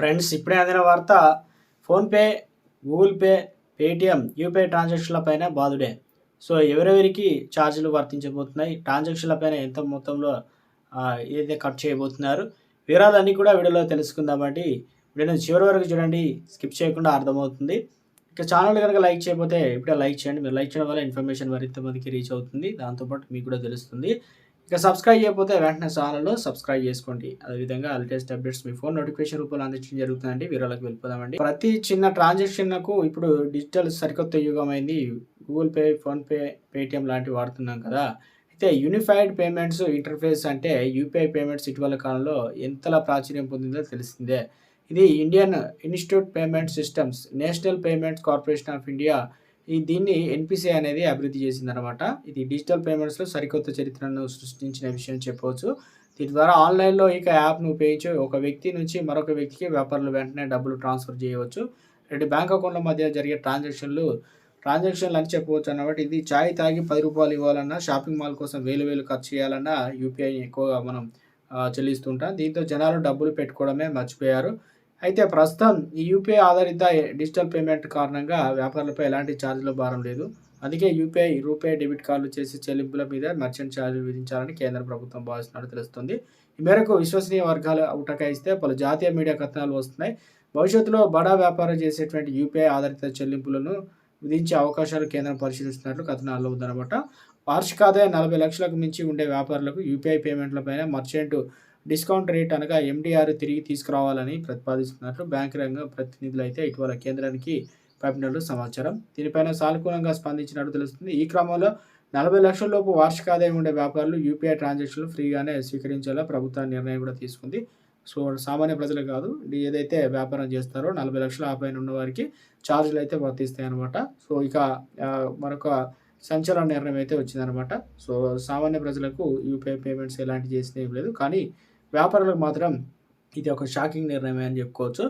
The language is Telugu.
ఫ్రెండ్స్ ఇప్పుడే అందిన వార్త PhonePe Google Pay Paytm UPI ట్రాన్సాక్షన్ల పైన బాధుడే సో ఎవరెవరికి ఛార్జీలు వర్తించబోతున్నాయి ట్రాన్సాక్షన్లపైన ఎంత మొత్తంలో ఏదైతే కట్ చేయబోతున్నారు వివరాలన్నీ కూడా వీడియోలో తెలుసుకుందామండి. వీడియోని చివరి వరకు చూడండి స్కిప్ చేయకుండా అర్థమవుతుంది. ఇక ఛానల్ కనుక లైక్ చేయకపోతే ఇప్పుడే లైక్ చేయండి. మీరు లైక్ చేయడం వల్ల ఇన్ఫర్మేషన్ మరింత మందికి రీచ్ అవుతుంది. దాంతోపాటు మీకు కూడా తెలుస్తుంది. ఇక సబ్స్క్రైబ్ చేయకపోతే వెంటనే ఛానల్లో సబ్స్క్రైబ్ చేసుకోండి. అదేవిధంగా లేటెస్ట్ అప్డేట్స్ మీ ఫోన్ నోటిఫికేషన్ రూపంలో అందించడం జరుగుతుందండి. వీడియోలోకి వెళ్ళిపోదామండి. ప్రతి చిన్న ట్రాన్సాక్షన్కు ఇప్పుడు డిజిటల్ సరికొత్త యుగం అయింది. గూగుల్ పే ఫోన్పే పేటిఎం లాంటివి వాడుతున్నాం కదా. అయితే యూనిఫైడ్ పేమెంట్స్ ఇంటర్ఫేస్ అంటే యూపీఐ పేమెంట్స్ ఇటీవల కాలంలో ఎంతలా ప్రాచుర్యం పొందిందో తెలిసిందే. ఇది Indian institute payment systems national payments corporation of India ఈ దీన్ని ఎన్పిసి అనేది అభివృద్ధి చేసిందనమాట ఇది డిజిటల్ పేమెంట్స్లో సరికొత్త చరిత్రను సృష్టించిన విషయం చెప్పవచ్చు. దీని ద్వారా ఆన్లైన్లో ఇక యాప్ను ఉపయోగించి ఒక వ్యక్తి నుంచి మరొక వ్యక్తికి వ్యాపారులు వెంటనే డబ్బులు ట్రాన్స్ఫర్ చేయవచ్చు. రెండు బ్యాంక్ అకౌంట్ల మధ్య జరిగే ట్రాన్సాక్షన్లు ట్రాన్సాక్షన్లు అని చెప్పవచ్చు అన్నమాట. ఇది ఛాయ్ తాగి పది రూపాయలు ఇవ్వాలన్నా షాపింగ్ మాల్ కోసం వేలు వేలు ఖర్చు చేయాలన్నా యూపీఐ ఎక్కువగా మనం చెల్లిస్తుంటాం. దీంతో జనాలు డబ్బులు పెట్టుకోవడమే మర్చిపోయారు. అయితే ప్రస్తుతం ఈ యూపీఐ ఆధారిత డిజిటల్ పేమెంట్ కారణంగా వ్యాపారులపై ఎలాంటి ఛార్జీల భారం లేదు. అందుకే యూపీఐ రూపే డెబిట్ కార్డులు చేసే చెల్లింపుల మీద మర్చెంట్ ఛార్జీలు విధించాలని కేంద్ర ప్రభుత్వం భావిస్తున్నట్టు తెలుస్తుంది. ఈ మేరకు విశ్వసనీయ వర్గాలు ఉటకాయిస్తే పలు జాతీయ మీడియా కథనాలు వస్తున్నాయి. భవిష్యత్తులో బడా వ్యాపారం చేసేటువంటి యూపీఐ ఆధారిత చెల్లింపులను విధించే అవకాశాలు కేంద్రం పరిశీలిస్తున్నట్లు కథనాల్లో ఉందన్నమాట. వార్షిక ఆదాయం నలభై లక్షలకు మించి ఉండే వ్యాపారులకు యూపీఐ పేమెంట్లపైన మర్చెంట్ డిస్కౌంట్ రేట్ అనగా ఎండిఆర్ తిరిగి తీసుకురావాలని ప్రతిపాదిస్తున్నట్లు బ్యాంకు రంగ ప్రతినిధులు అయితే ఇటీవల కేంద్రానికి పంపినట్లు సమాచారం. దీనిపైన సానుకూలంగా స్పందించినట్టు తెలుస్తుంది. ఈ క్రమంలో నలభై లక్షల లోపు వార్షిక ఆదాయం ఉండే వ్యాపారులు యూపీఐ ట్రాన్సాక్షన్లు ఫ్రీగానే స్వీకరించేలా ప్రభుత్వం నిర్ణయం కూడా తీసుకుంది. సో సామాన్య ప్రజలు కాదు ఏదైతే వ్యాపారం చేస్తారో నలభై లక్షల ఆ పైన ఉన్న వారికి ఛార్జీలు అయితే వర్తిస్తాయి అనమాట సో ఇక మరొక సంచలన నిర్ణయం అయితే వచ్చిందనమాట సో సామాన్య ప్రజలకు యూపీఐ పేమెంట్స్ ఎలాంటి చేసిన ఏం లేదు. కానీ వ్యాపారులకు మాత్రం ఇది ఒక షాకింగ్ నిర్ణయం అని చెప్పుకోవచ్చు.